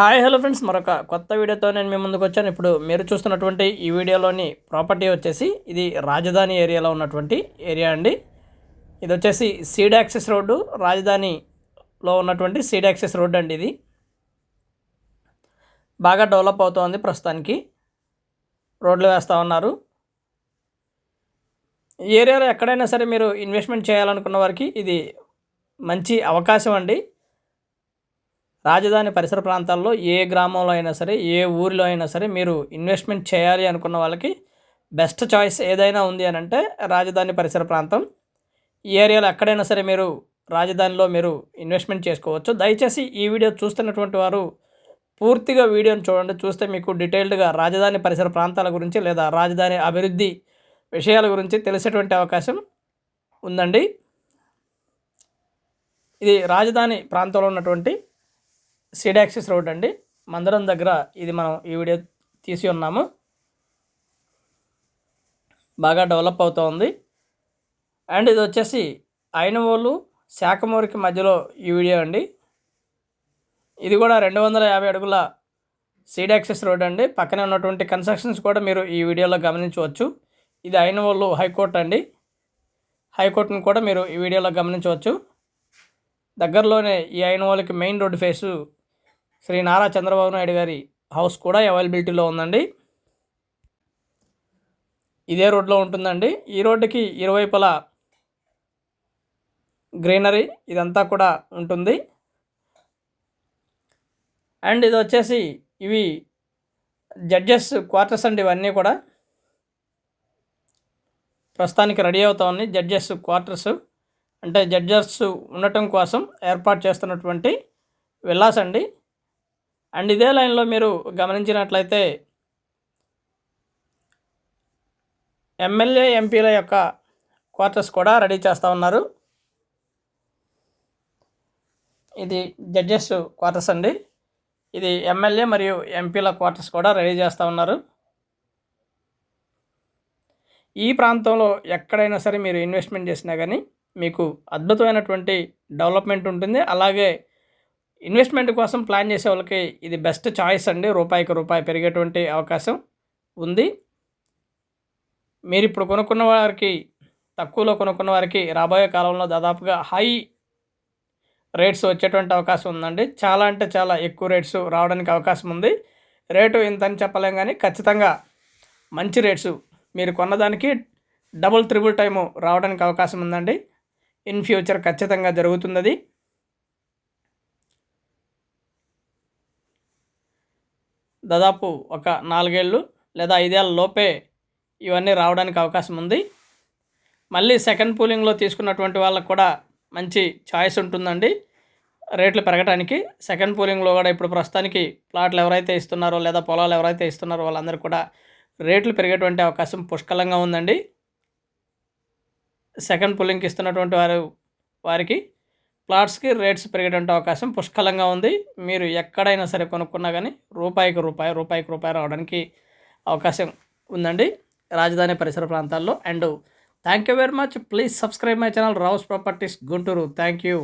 Hi hello friends. మరొక కొత్త వీడియోతో నేను మీ ముందుకు వచ్చాను. ఇప్పుడు మీరు చూస్తున్నటువంటి ఈ వీడియోలోని ప్రాపర్టీ వచ్చేసి ఇది రాజధాని ఏరియాలో ఉన్నటువంటి ఏరియా అండి. ఇది వచ్చేసి సీడ్ యాక్సెస్ రోడ్డు రాజధానిలో ఉన్నటువంటి సీడ్ యాక్సెస్ రోడ్డు అండి ఇది. బాగా డెవలప్ అవుతోంది ప్రస్తుతానికి. రోడ్లు వేస్తూ ఉన్నారు. ఈ ఏరియాలో ఎక్కడైనా సరే మీరు ఇన్వెస్ట్మెంట్ చేయాలనుకున్న వారికి ఇది మంచి అవకాశం అండి. రాజధాని పరిసర ప్రాంతాల్లో ఏ గ్రామంలో అయినా సరే ఏ ఊరిలో అయినా సరే మీరు ఇన్వెస్ట్మెంట్ చేయాలి అనుకున్న వాళ్ళకి బెస్ట్ చాయిస్ ఏదైనా ఉంది అని అంటే రాజధాని పరిసర ప్రాంతం. ఈ ఏరియాలో ఎక్కడైనా సరే మీరు రాజధానిలో మీరు ఇన్వెస్ట్మెంట్ చేసుకోవచ్చు. దయచేసి ఈ వీడియో చూస్తున్నటువంటి వారు పూర్తిగా వీడియోని చూడండి. చూస్తే మీకు డీటెయిల్డ్గా రాజధాని పరిసర ప్రాంతాల గురించి లేదా రాజధాని అభివృద్ధి విషయాల గురించి తెలిసేటువంటి అవకాశం ఉందండి. ఇది రాజధాని ప్రాంతంలో ఉన్నటువంటి సిడాక్సిస్ రోడ్ అండి. మందరం దగ్గర ఇది మనం ఈ వీడియో తీసి ఉన్నాము. బాగా డెవలప్ అవుతూ ఉంది అండ్ ఇది వచ్చేసి అయినవోలు శాఖమూరికి మధ్యలో ఈ వీడియో అండి. ఇది కూడా రెండు వందల యాభై అడుగుల సీడ్ యాక్సెస్ రోడ్ అండి. పక్కనే ఉన్నటువంటి కన్స్ట్రక్షన్స్ కూడా మీరు ఈ వీడియోలో గమనించవచ్చు. ఇది అయినవోలు హైకోర్టు అండి. హైకోర్టును కూడా మీరు ఈ వీడియోలో గమనించవచ్చు. దగ్గరలోనే ఈ ఐనవోలకి main road face Shri Nara Chandrababu Naidu గారి హౌస్ కూడా అవైలబిలిటీలో ఉందండి. ఇదే రోడ్లో ఉంటుందండి. ఈ రోడ్డుకి ఇరువైపుల గ్రీనరీ ఇదంతా కూడా ఉంటుంది. అండ్ ఇది వచ్చేసి ఇవి జడ్జెస్ క్వార్టర్స్ అండి ఇవన్నీ కూడా. ప్రస్తుతానికి రెడీ అవుతా ఉన్నాయి జడ్జెస్ క్వార్టర్స్. అంటే జడ్జెస్ ఉండటం కోసం ఏర్పాటు చేస్తున్నటువంటి విల్లాస్ అండి. అండ్ ఇదే లైన్లో మీరు గమనించినట్లయితే ఎమ్మెల్యే ఎంపీల యొక్క క్వార్టర్స్ కూడా రెడీ చేస్తూ ఉన్నారు. ఇది జడ్జెస్ క్వార్టర్స్ అండి. ఇది ఎమ్మెల్యే మరియు ఎంపీల క్వార్టర్స్ కూడా రెడీ చేస్తూ ఉన్నారు. ఈ ప్రాంతంలో ఎక్కడైనా సరే మీరు ఇన్వెస్ట్మెంట్ చేసినా కానీ మీకు అద్భుతమైనటువంటి డెవలప్మెంట్ ఉంటుంది. అలాగే ఇన్వెస్ట్మెంట్ కోసం ప్లాన్ చేసే వాళ్ళకి ఇది బెస్ట్ చాయిస్ అండి. రూపాయికి రూపాయి పెరిగేటువంటి అవకాశం ఉంది. మీరు ఇప్పుడు కొనుక్కున్న వారికి తక్కువలో కొనుక్కున్న వారికి రాబోయే కాలంలో దాదాపుగా హై రేట్స్ వచ్చేటువంటి అవకాశం ఉందండి. చాలా అంటే చాలా ఎక్కువ రేట్స్ రావడానికి అవకాశం ఉంది. రేటు ఇంత అని చెప్పలేం కానీ ఖచ్చితంగా మంచి రేట్స్ మీరు కొన్నదానికి డబుల్ త్రిబుల్ టైము రావడానికి అవకాశం ఉందండి. ఇన్ ఫ్యూచర్ ఖచ్చితంగా జరుగుతుంది దాదాపు ఒక నాలుగేళ్ళు లేదా ఐదేళ్ళ లోపే ఇవన్నీ రావడానికి అవకాశం ఉంది. మళ్ళీ సెకండ్ పూలింగ్లో తీసుకున్నటువంటి వాళ్ళకు కూడా మంచి ఛాయిస్ ఉంటుందండి. రేట్లు పెరగడానికి సెకండ్ పూలింగ్లో కూడా ఇప్పుడు ప్రస్తుతానికి ప్లాట్లు ఎవరైతే ఇస్తున్నారో లేదా పొలాలు ఎవరైతే ఇస్తున్నారో వాళ్ళందరూ కూడా రేట్లు పెరిగేటువంటి అవకాశం పుష్కలంగా ఉందండి. సెకండ్ పూలింగ్కి ఇస్తున్నటువంటి వారు వారికి ప్లాట్స్కి రేట్స్ పెరిగేటువంటి అవకాశం పుష్కలంగా ఉంది. మీరు ఎక్కడైనా సరే కొనుక్కున్నా కానీ రూపాయికి రూపాయి రూపాయికి రూపాయి రావడానికి అవకాశం ఉందండి రాజధాని పరిసర ప్రాంతాల్లో. And thank you very much. Please subscribe my channel Rao's properties Guntur. Thank you.